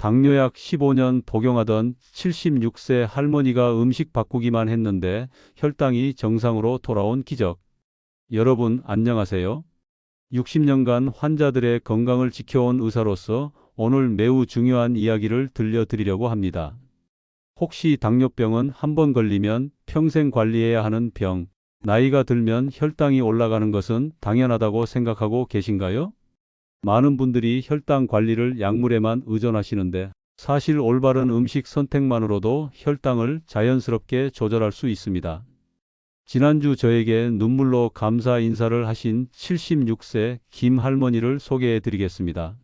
당뇨약 15년 복용하던 76세 할머니가 음식 바꾸기만 했는데 혈당이 정상으로 돌아온 기적. 여러분 안녕하세요. 60년간 환자들의 건강을 지켜온 의사로서 오늘 매우 중요한 이야기를 들려드리려고 합니다. 혹시 당뇨병은 한 번 걸리면 평생 관리해야 하는 병, 나이가 들면 혈당이 올라가는 것은 당연하다고 생각하고 계신가요? 많은 분들이 혈당 관리를 약물에만 의존하시는데 사실 올바른 음식 선택만으로도 혈당을 자연스럽게 조절할 수 있습니다. 지난주 저에게 눈물로 감사 인사를 하신 76세 김 할머니를 소개해 드리겠습니다.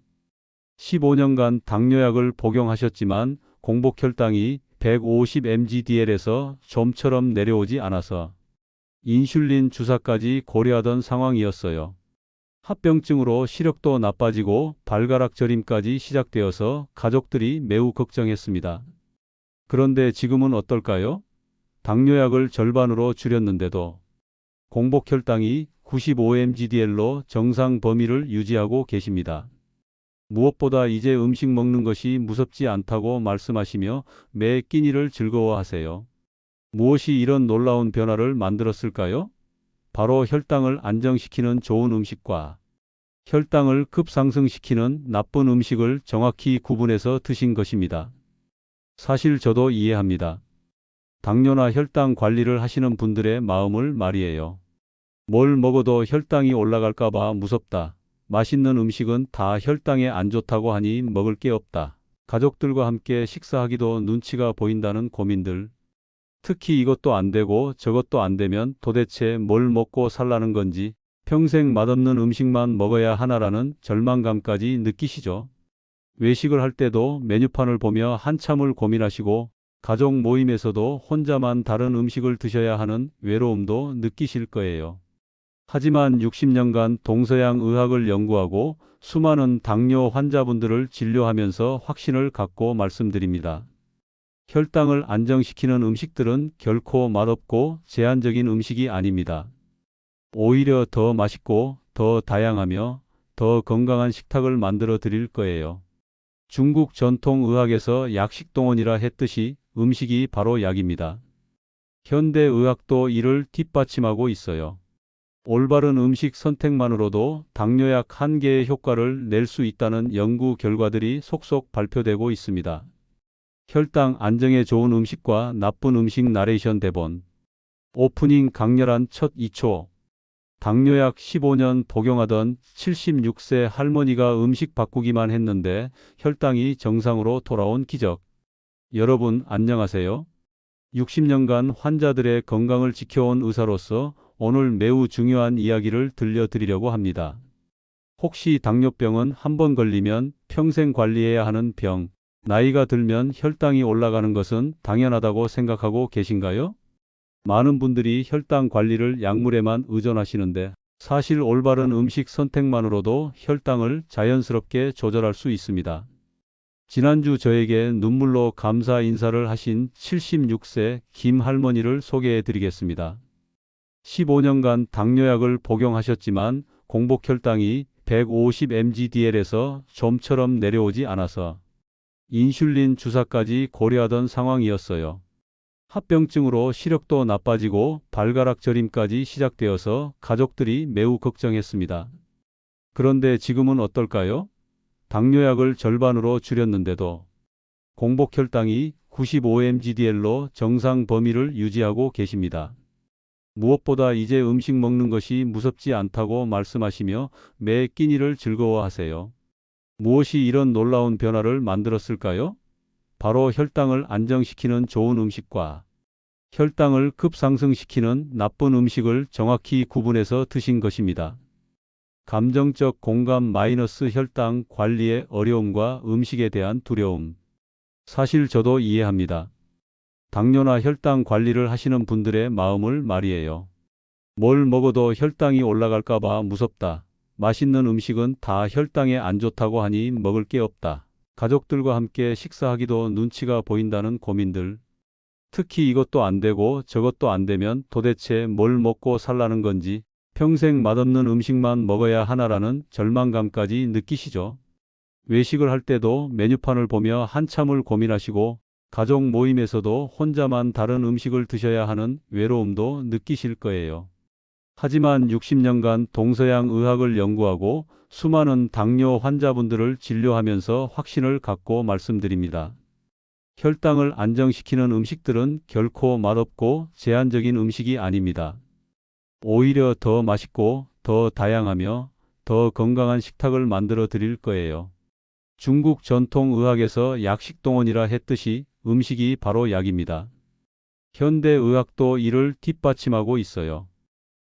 15년간 당뇨약을 복용하셨지만 공복 혈당이 150mgdl에서 좀처럼 내려오지 않아서 인슐린 주사까지 고려하던 상황이었어요. 합병증으로 시력도 나빠지고 발가락 저림까지 시작되어서 가족들이 매우 걱정했습니다. 그런데 지금은 어떨까요? 당뇨약을 절반으로 줄였는데도 공복 혈당이 95mgdl로 정상 범위를 유지하고 계십니다. 무엇보다 이제 음식 먹는 것이 무섭지 않다고 말씀하시며 매 끼니를 즐거워하세요. 무엇이 이런 놀라운 변화를 만들었을까요? 바로 혈당을 안정시키는 좋은 음식과 혈당을 급상승시키는 나쁜 음식을 정확히 구분해서 드신 것입니다. 사실 저도 이해합니다. 당뇨나 혈당 관리를 하시는 분들의 마음을 말이에요. 뭘 먹어도 혈당이 올라갈까봐 무섭다. 맛있는 음식은 다 혈당에 안 좋다고 하니 먹을 게 없다. 가족들과 함께 식사하기도 눈치가 보인다는 고민들. 특히 이것도 안 되고 저것도 안 되면 도대체 뭘 먹고 살라는 건지 평생 맛없는 음식만 먹어야 하나라는 절망감까지 느끼시죠. 외식을 할 때도 메뉴판을 보며 한참을 고민하시고 가족 모임에서도 혼자만 다른 음식을 드셔야 하는 외로움도 느끼실 거예요. 하지만 60년간 동서양 의학을 연구하고 수많은 당뇨 환자분들을 진료하면서 확신을 갖고 말씀드립니다. 혈당을 안정시키는 음식들은 결코 맛없고 제한적인 음식이 아닙니다. 오히려 더 맛있고 더 다양하며 더 건강한 식탁을 만들어 드릴 거예요. 중국 전통 의학에서 약식동원이라 했듯이 음식이 바로 약입니다. 현대 의학도 이를 뒷받침하고 있어요. 올바른 음식 선택만으로도 당뇨약 한 개의 효과를 낼 수 있다는 연구 결과들이 속속 발표되고 있습니다. 혈당 안정에 좋은 음식과 나쁜 음식 나레이션 대본 오프닝 강렬한 첫 2초 당뇨약 15년 복용하던 76세 할머니가 음식 바꾸기만 했는데 혈당이 정상으로 돌아온 기적. 여러분 안녕하세요. 60년간 환자들의 건강을 지켜온 의사로서 오늘 매우 중요한 이야기를 들려드리려고 합니다. 혹시 당뇨병은 한 번 걸리면 평생 관리해야 하는 병, 나이가 들면 혈당이 올라가는 것은 당연하다고 생각하고 계신가요? 많은 분들이 혈당 관리를 약물에만 의존하시는데 사실 올바른 음식 선택만으로도 혈당을 자연스럽게 조절할 수 있습니다. 지난주 저에게 눈물로 감사 인사를 하신 76세 김 할머니를 소개해 드리겠습니다. 15년간 당뇨약을 복용하셨지만 공복 혈당이 150mgdl에서 좀처럼 내려오지 않아서 인슐린 주사까지 고려하던 상황이었어요. 합병증으로 시력도 나빠지고 발가락 저림까지 시작되어서 가족들이 매우 걱정했습니다. 그런데 지금은 어떨까요? 당뇨약을 절반으로 줄였는데도 공복 혈당이 95mgdl로 정상 범위를 유지하고 계십니다. 무엇보다 이제 음식 먹는 것이 무섭지 않다고 말씀하시며 매 끼니를 즐거워하세요. 무엇이 이런 놀라운 변화를 만들었을까요? 바로 혈당을 안정시키는 좋은 음식과 혈당을 급상승시키는 나쁜 음식을 정확히 구분해서 드신 것입니다. 감정적 공감 마이너스 혈당 관리의 어려움과 음식에 대한 두려움. 사실 저도 이해합니다. 당뇨나 혈당 관리를 하시는 분들의 마음을 말이에요. 뭘 먹어도 혈당이 올라갈까봐 무섭다. 맛있는 음식은 다 혈당에 안 좋다고 하니 먹을 게 없다. 가족들과 함께 식사하기도 눈치가 보인다는 고민들. 특히 이것도 안 되고 저것도 안 되면 도대체 뭘 먹고 살라는 건지 평생 맛없는 음식만 먹어야 하나라는 절망감까지 느끼시죠. 외식을 할 때도 메뉴판을 보며 한참을 고민하시고 가족 모임에서도 혼자만 다른 음식을 드셔야 하는 외로움도 느끼실 거예요. 하지만 60년간 동서양 의학을 연구하고 수많은 당뇨 환자분들을 진료하면서 확신을 갖고 말씀드립니다. 혈당을 안정시키는 음식들은 결코 맛없고 제한적인 음식이 아닙니다. 오히려 더 맛있고 더 다양하며 더 건강한 식탁을 만들어 드릴 거예요. 중국 전통 의학에서 약식동원이라 했듯이 음식이 바로 약입니다. 현대 의학도 이를 뒷받침하고 있어요.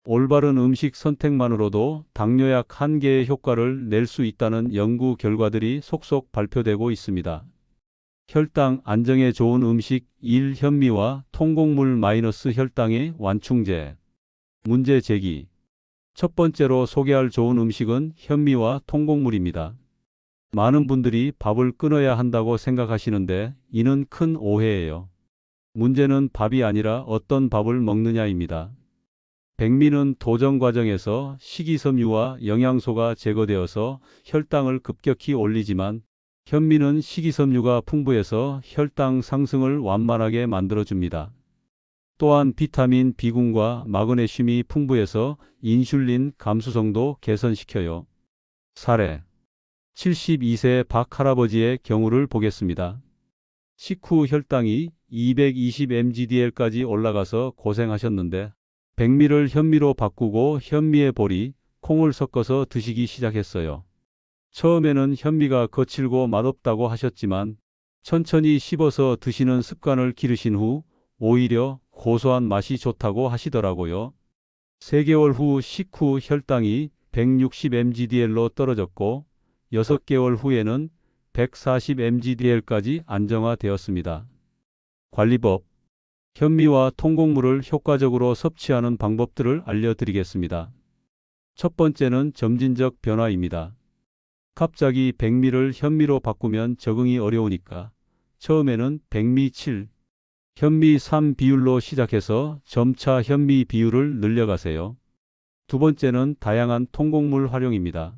올바른 음식 선택만으로도 당뇨약 한 개의 효과를 낼 수 있다는 연구 결과들이 속속 발표되고 있습니다. 혈당 안정에 좋은 음식 1. 현미와 통곡물 마이너스 혈당의 완충제 문제 제기 첫 번째로 소개할 좋은 음식은 현미와 통곡물입니다. 많은 분들이 밥을 끊어야 한다고 생각하시는데 이는 큰 오해예요. 문제는 밥이 아니라 어떤 밥을 먹느냐입니다. 백미는 도정 과정에서 식이섬유와 영양소가 제거되어서 혈당을 급격히 올리지만 현미는 식이섬유가 풍부해서 혈당 상승을 완만하게 만들어줍니다. 또한 비타민 B군과 마그네슘이 풍부해서 인슐린 감수성도 개선시켜요. 사례 72세 박 할아버지의 경우를 보겠습니다. 식후 혈당이 220mgdl까지 올라가서 고생하셨는데 백미를 현미로 바꾸고 현미에 보리, 콩을 섞어서 드시기 시작했어요. 처음에는 현미가 거칠고 맛없다고 하셨지만 천천히 씹어서 드시는 습관을 기르신 후 오히려 고소한 맛이 좋다고 하시더라고요. 3개월 후 식후 혈당이 160mgdl로 떨어졌고 6개월 후에는 140mgdl까지 안정화되었습니다. 관리법 현미와 통곡물을 효과적으로 섭취하는 방법들을 알려드리겠습니다. 첫 번째는 점진적 변화입니다. 갑자기 백미를 현미로 바꾸면 적응이 어려우니까 처음에는 백미 7, 현미 3 비율로 시작해서 점차 현미 비율을 늘려가세요. 두 번째는 다양한 통곡물 활용입니다.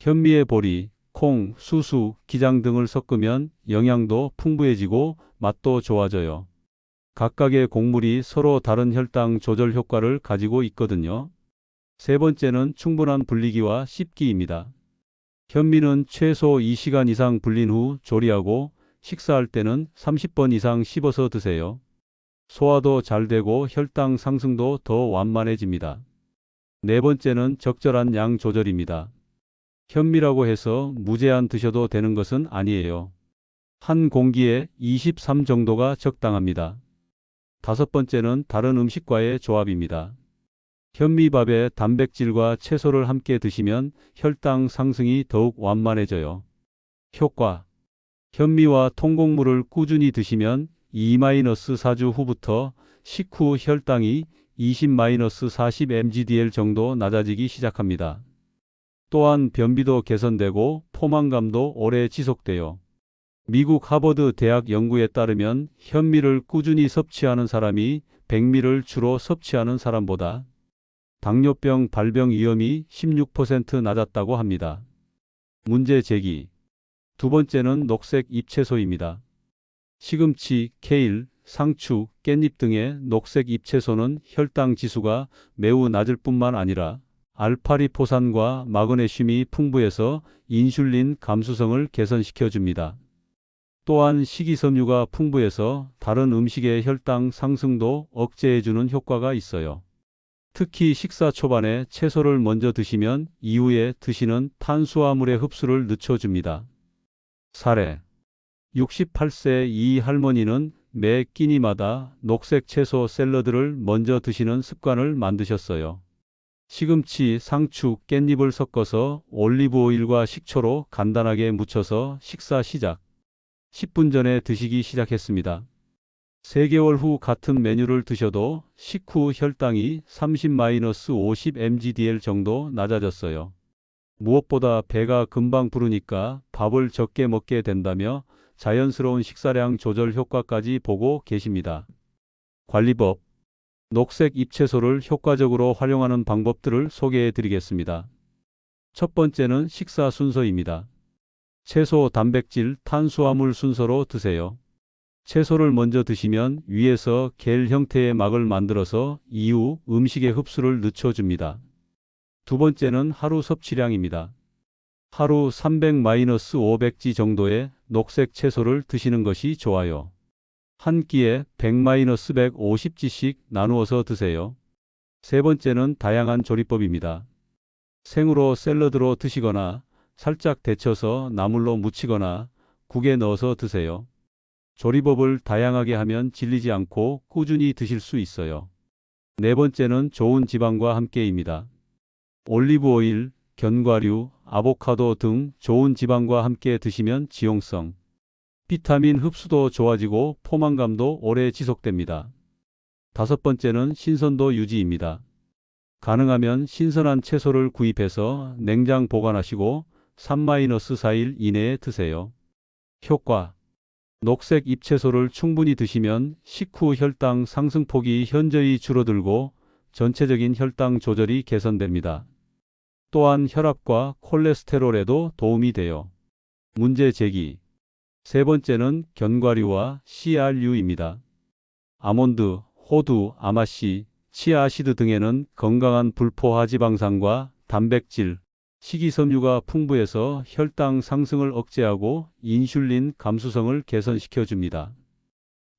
현미에 보리, 콩, 수수, 기장 등을 섞으면 영양도 풍부해지고 맛도 좋아져요. 각각의 곡물이 서로 다른 혈당 조절 효과를 가지고 있거든요. 세 번째는 충분한 불리기와 씹기입니다. 현미는 최소 2시간 이상 불린 후 조리하고 식사할 때는 30번 이상 씹어서 드세요. 소화도 잘 되고 혈당 상승도 더 완만해집니다. 네 번째는 적절한 양 조절입니다. 현미라고 해서 무제한 드셔도 되는 것은 아니에요. 한 공기에 23 정도가 적당합니다. 다섯 번째는 다른 음식과의 조합입니다. 현미밥에 단백질과 채소를 함께 드시면 혈당 상승이 더욱 완만해져요. 효과 현미와 통곡물을 꾸준히 드시면 2-4주 후부터 식후 혈당이 20-40mgdl 정도 낮아지기 시작합니다. 또한 변비도 개선되고 포만감도 오래 지속돼요. 미국 하버드 대학 연구에 따르면 현미를 꾸준히 섭취하는 사람이 백미를 주로 섭취하는 사람보다 당뇨병 발병 위험이 16% 낮았다고 합니다. 문제 제기. 두 번째는 녹색 잎채소입니다. 시금치, 케일, 상추, 깻잎 등의 녹색 잎채소는 혈당 지수가 매우 낮을 뿐만 아니라 알파리포산과 마그네슘이 풍부해서 인슐린 감수성을 개선시켜 줍니다. 또한 식이섬유가 풍부해서 다른 음식의 혈당 상승도 억제해주는 효과가 있어요. 특히 식사 초반에 채소를 먼저 드시면 이후에 드시는 탄수화물의 흡수를 늦춰줍니다. 사례 68세 이 할머니는 매 끼니마다 녹색 채소 샐러드를 먼저 드시는 습관을 만드셨어요. 시금치, 상추, 깻잎을 섞어서 올리브 오일과 식초로 간단하게 묻혀서 식사 시작. 10분 전에 드시기 시작했습니다. 3개월 후 같은 메뉴를 드셔도 식후 혈당이 30-50mgdl 정도 낮아졌어요. 무엇보다 배가 금방 부르니까 밥을 적게 먹게 된다며 자연스러운 식사량 조절 효과까지 보고 계십니다. 관리법 녹색 잎채소를 효과적으로 활용하는 방법들을 소개해 드리겠습니다. 첫 번째는 식사 순서입니다. 채소, 단백질, 탄수화물 순서로 드세요. 채소를 먼저 드시면 위에서 겔 형태의 막을 만들어서 이후 음식의 흡수를 늦춰줍니다. 두 번째는 하루 섭취량입니다. 하루 300-500지 정도의 녹색 채소를 드시는 것이 좋아요. 한 끼에 100-150지씩 나누어서 드세요. 세 번째는 다양한 조리법입니다. 생으로 샐러드로 드시거나 살짝 데쳐서 나물로 무치거나 국에 넣어서 드세요. 조리법을 다양하게 하면 질리지 않고 꾸준히 드실 수 있어요. 네 번째는 좋은 지방과 함께입니다. 올리브 오일, 견과류, 아보카도 등 좋은 지방과 함께 드시면 지용성, 비타민 흡수도 좋아지고 포만감도 오래 지속됩니다. 다섯 번째는 신선도 유지입니다. 가능하면 신선한 채소를 구입해서 냉장 보관하시고 3-4일 이내에 드세요. 효과 녹색 잎채소를 충분히 드시면 식후 혈당 상승폭이 현저히 줄어들고 전체적인 혈당 조절이 개선됩니다. 또한 혈압과 콜레스테롤에도 도움이 돼요. 문제 제기. 세 번째는 견과류와 CRU입니다. 아몬드, 호두, 아마씨, 치아아시드 등에는 건강한 불포화 지방산과 단백질, 식이섬유가 풍부해서 혈당 상승을 억제하고 인슐린 감수성을 개선시켜 줍니다.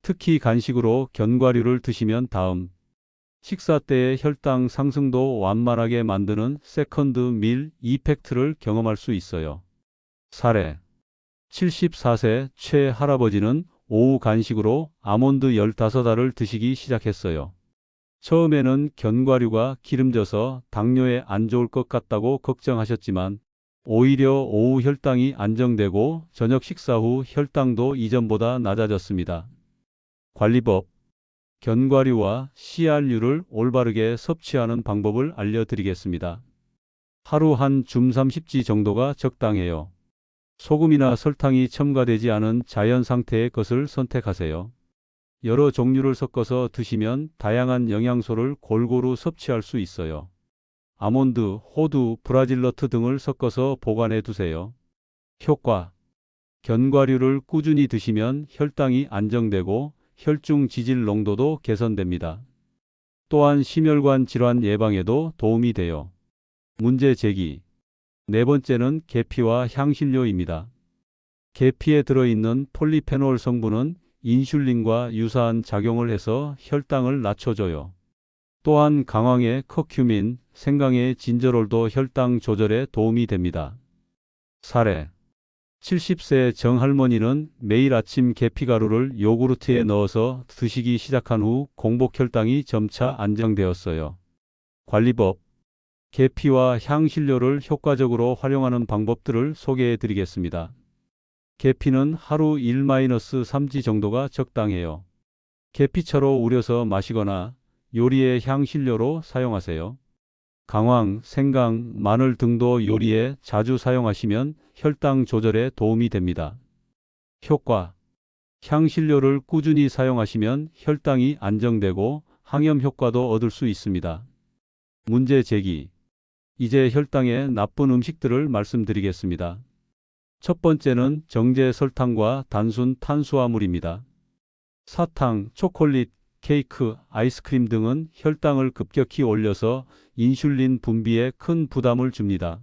특히 간식으로 견과류를 드시면 다음 식사 때의 혈당 상승도 완만하게 만드는 세컨드 밀 이펙트를 경험할 수 있어요. 사례 74세 최 할아버지는 오후 간식으로 아몬드 15알을 드시기 시작했어요. 처음에는 견과류가 기름져서 당뇨에 안 좋을 것 같다고 걱정하셨지만 오히려 오후 혈당이 안정되고 저녁 식사 후 혈당도 이전보다 낮아졌습니다. 관리법 견과류와 CR류를 올바르게 섭취하는 방법을 알려드리겠습니다. 하루 한 줌 30지 정도가 적당해요. 소금이나 설탕이 첨가되지 않은 자연 상태의 것을 선택하세요. 여러 종류를 섞어서 드시면 다양한 영양소를 골고루 섭취할 수 있어요. 아몬드, 호두, 브라질너트 등을 섞어서 보관해 두세요. 효과 견과류를 꾸준히 드시면 혈당이 안정되고 혈중 지질 농도도 개선됩니다. 또한 심혈관 질환 예방에도 도움이 돼요. 문제 제기 네 번째는 계피와 향신료입니다. 계피에 들어있는 폴리페놀 성분은 인슐린과 유사한 작용을 해서 혈당을 낮춰줘요. 또한 강황의 커큐민, 생강의 진저롤도 혈당 조절에 도움이 됩니다. 사례 70세 정할머니는 매일 아침 계피가루를 요구르트에 넣어서 드시기 시작한 후 공복 혈당이 점차 안정되었어요. 관리법 계피와 향신료를 효과적으로 활용하는 방법들을 소개해 드리겠습니다. 계피는 하루 1-3지 정도가 적당해요. 계피차로 우려서 마시거나 요리의 향신료로 사용하세요. 강황, 생강, 마늘 등도 요리에 자주 사용하시면 혈당 조절에 도움이 됩니다. 효과 향신료를 꾸준히 사용하시면 혈당이 안정되고 항염 효과도 얻을 수 있습니다. 문제 제기 이제 혈당에 나쁜 음식들을 말씀드리겠습니다. 첫 번째는 정제 설탕과 단순 탄수화물입니다. 사탕, 초콜릿, 케이크, 아이스크림 등은 혈당을 급격히 올려서 인슐린 분비에 큰 부담을 줍니다.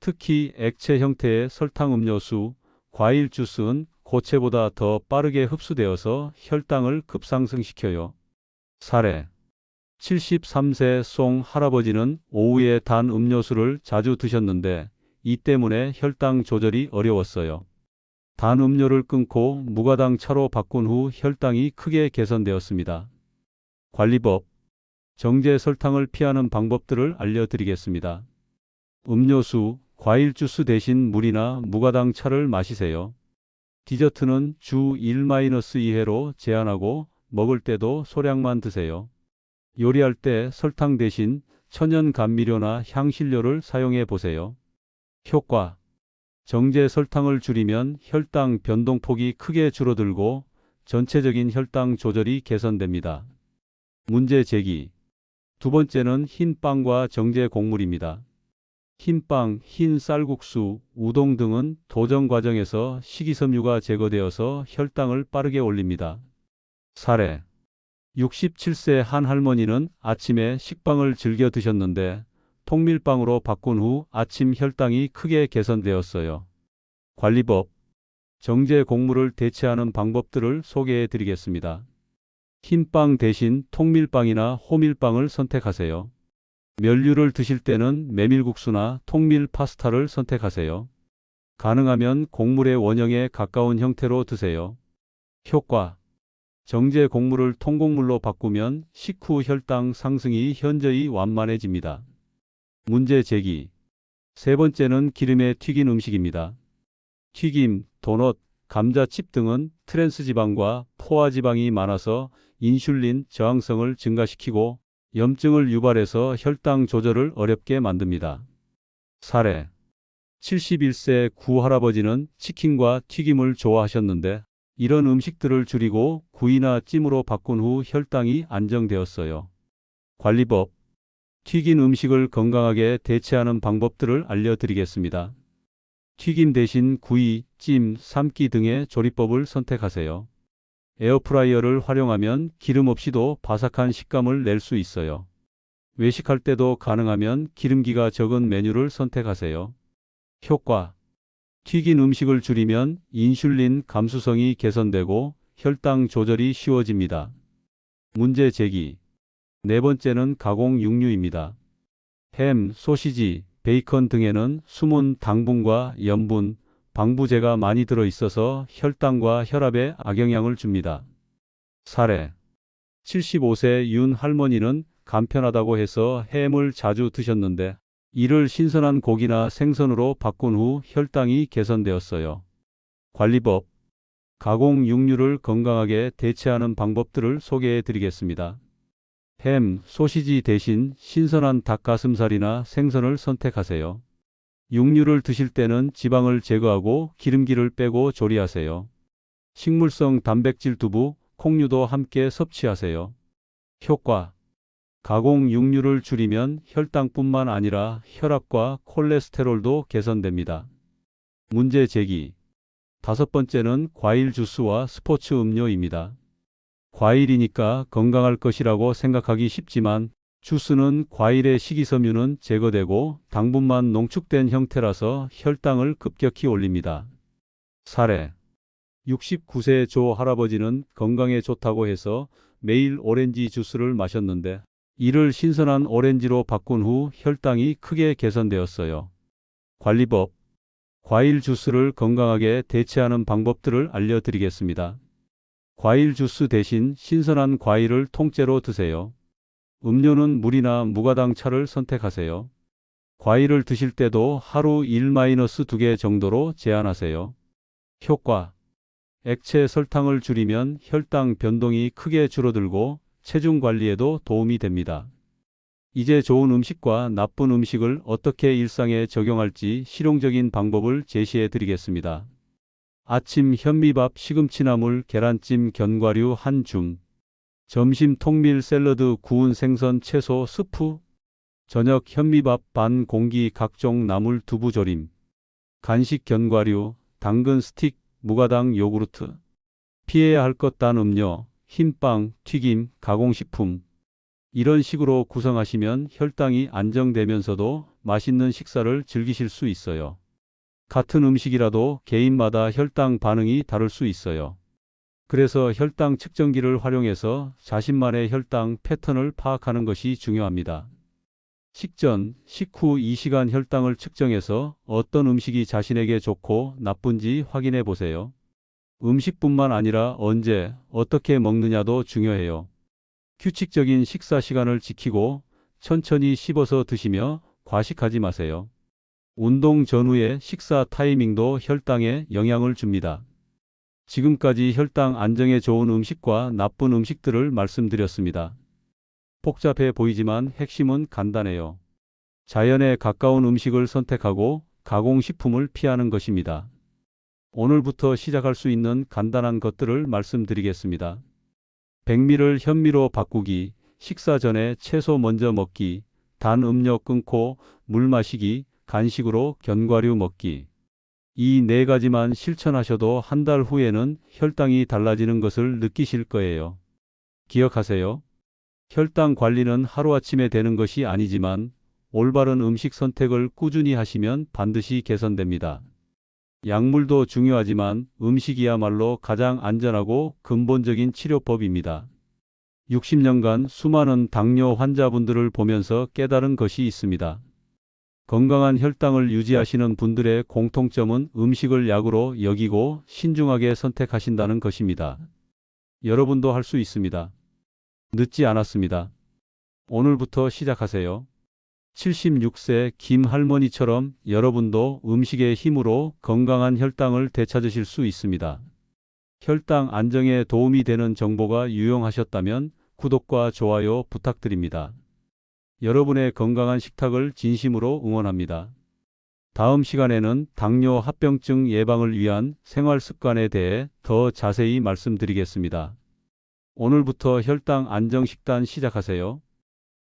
특히 액체 형태의 설탕 음료수, 과일 주스는 고체보다 더 빠르게 흡수되어서 혈당을 급상승시켜요. 사례 73세 송 할아버지는 오후에 단 음료수를 자주 드셨는데 이 때문에 혈당 조절이 어려웠어요. 단 음료를 끊고 무가당 차로 바꾼 후 혈당이 크게 개선되었습니다. 관리법 정제 설탕을 피하는 방법들을 알려드리겠습니다. 음료수, 과일 주스 대신 물이나 무가당 차를 마시세요. 디저트는 주 1-2회로 제한하고 먹을 때도 소량만 드세요. 요리할 때 설탕 대신 천연 감미료나 향신료를 사용해 보세요. 효과 정제 설탕을 줄이면 혈당 변동폭이 크게 줄어들고 전체적인 혈당 조절이 개선됩니다. 문제 제기 두 번째는 흰 빵과 정제 곡물입니다. 흰빵, 흰 쌀국수, 우동 등은 도정 과정에서 식이섬유가 제거되어서 혈당을 빠르게 올립니다. 사례 67세 한 할머니는 아침에 식빵을 즐겨 드셨는데 통밀빵으로 바꾼 후 아침 혈당이 크게 개선되었어요. 관리법 정제 곡물을 대체하는 방법들을 소개해 드리겠습니다. 흰빵 대신 통밀빵이나 호밀빵을 선택하세요. 면류를 드실 때는 메밀국수나 통밀 파스타를 선택하세요. 가능하면 곡물의 원형에 가까운 형태로 드세요. 효과 정제 곡물을 통곡물로 바꾸면 식후 혈당 상승이 현저히 완만해집니다. 문제 제기 세 번째는 기름에 튀긴 음식입니다. 튀김, 도넛, 감자칩 등은 트랜스 지방과 포화 지방이 많아서 인슐린 저항성을 증가시키고 염증을 유발해서 혈당 조절을 어렵게 만듭니다. 사례 71세 구 할아버지는 치킨과 튀김을 좋아하셨는데 이런 음식들을 줄이고 구이나 찜으로 바꾼 후 혈당이 안정되었어요. 관리법 튀긴 음식을 건강하게 대체하는 방법들을 알려드리겠습니다. 튀김 대신 구이, 찜, 삶기 등의 조리법을 선택하세요. 에어프라이어를 활용하면 기름 없이도 바삭한 식감을 낼 수 있어요. 외식할 때도 가능하면 기름기가 적은 메뉴를 선택하세요. 효과 튀긴 음식을 줄이면 인슐린 감수성이 개선되고 혈당 조절이 쉬워집니다. 문제 제기 네 번째는 가공 육류입니다. 햄, 소시지, 베이컨 등에는 숨은 당분과 염분, 방부제가 많이 들어 있어서 혈당과 혈압에 악영향을 줍니다. 사례 75세 윤 할머니는 간편하다고 해서 햄을 자주 드셨는데 이를 신선한 고기나 생선으로 바꾼 후 혈당이 개선되었어요. 관리법 가공 육류를 건강하게 대체하는 방법들을 소개해 드리겠습니다. 햄, 소시지 대신 신선한 닭가슴살이나 생선을 선택하세요. 육류를 드실 때는 지방을 제거하고 기름기를 빼고 조리하세요. 식물성 단백질 두부, 콩류도 함께 섭취하세요. 효과 가공 육류를 줄이면 혈당뿐만 아니라 혈압과 콜레스테롤도 개선됩니다. 문제 제기 다섯 번째는 과일 주스와 스포츠 음료입니다. 과일이니까 건강할 것이라고 생각하기 쉽지만 주스는 과일의 식이섬유는 제거되고 당분만 농축된 형태라서 혈당을 급격히 올립니다. 사례 69세 조 할아버지는 건강에 좋다고 해서 매일 오렌지 주스를 마셨는데 이를 신선한 오렌지로 바꾼 후 혈당이 크게 개선되었어요. 관리법 과일 주스를 건강하게 대체하는 방법들을 알려드리겠습니다. 과일 주스 대신 신선한 과일을 통째로 드세요. 음료는 물이나 무가당 차를 선택하세요. 과일을 드실 때도 하루 1-2개 정도로 제한하세요. 효과 액체 설탕을 줄이면 혈당 변동이 크게 줄어들고 체중 관리에도 도움이 됩니다. 이제 좋은 음식과 나쁜 음식을 어떻게 일상에 적용할지 실용적인 방법을 제시해 드리겠습니다. 아침 현미밥 시금치나물 계란찜 견과류 한 줌. 점심 통밀 샐러드 구운 생선 채소 스프. 저녁 현미밥 반 공기 각종 나물 두부 조림. 간식 견과류, 당근 스틱, 무가당 요구르트. 피해야 할 것 단 음료, 흰빵, 튀김, 가공식품. 이런 식으로 구성하시면 혈당이 안정되면서도 맛있는 식사를 즐기실 수 있어요. 같은 음식이라도 개인마다 혈당 반응이 다를 수 있어요. 그래서 혈당 측정기를 활용해서 자신만의 혈당 패턴을 파악하는 것이 중요합니다. 식전, 식후 2시간 혈당을 측정해서 어떤 음식이 자신에게 좋고 나쁜지 확인해 보세요. 음식뿐만 아니라 언제, 어떻게 먹느냐도 중요해요. 규칙적인 식사 시간을 지키고 천천히 씹어서 드시며 과식하지 마세요. 운동 전후의 식사 타이밍도 혈당에 영향을 줍니다. 지금까지 혈당 안정에 좋은 음식과 나쁜 음식들을 말씀드렸습니다. 복잡해 보이지만 핵심은 간단해요. 자연에 가까운 음식을 선택하고 가공식품을 피하는 것입니다. 오늘부터 시작할 수 있는 간단한 것들을 말씀드리겠습니다. 백미를 현미로 바꾸기, 식사 전에 채소 먼저 먹기, 단 음료 끊고 물 마시기, 간식으로 견과류 먹기. 이 네 가지만 실천하셔도 한 달 후에는 혈당이 달라지는 것을 느끼실 거예요. 기억하세요. 혈당 관리는 하루아침에 되는 것이 아니지만 올바른 음식 선택을 꾸준히 하시면 반드시 개선됩니다. 약물도 중요하지만 음식이야말로 가장 안전하고 근본적인 치료법입니다. 60년간 수많은 당뇨 환자분들을 보면서 깨달은 것이 있습니다. 건강한 혈당을 유지하시는 분들의 공통점은 음식을 약으로 여기고 신중하게 선택하신다는 것입니다. 여러분도 할 수 있습니다. 늦지 않았습니다. 오늘부터 시작하세요. 76세 김 할머니처럼 여러분도 음식의 힘으로 건강한 혈당을 되찾으실 수 있습니다. 혈당 안정에 도움이 되는 정보가 유용하셨다면 구독과 좋아요 부탁드립니다. 여러분의 건강한 식탁을 진심으로 응원합니다. 다음 시간에는 당뇨 합병증 예방을 위한 생활 습관에 대해 더 자세히 말씀드리겠습니다. 오늘부터 혈당 안정 식단 시작하세요.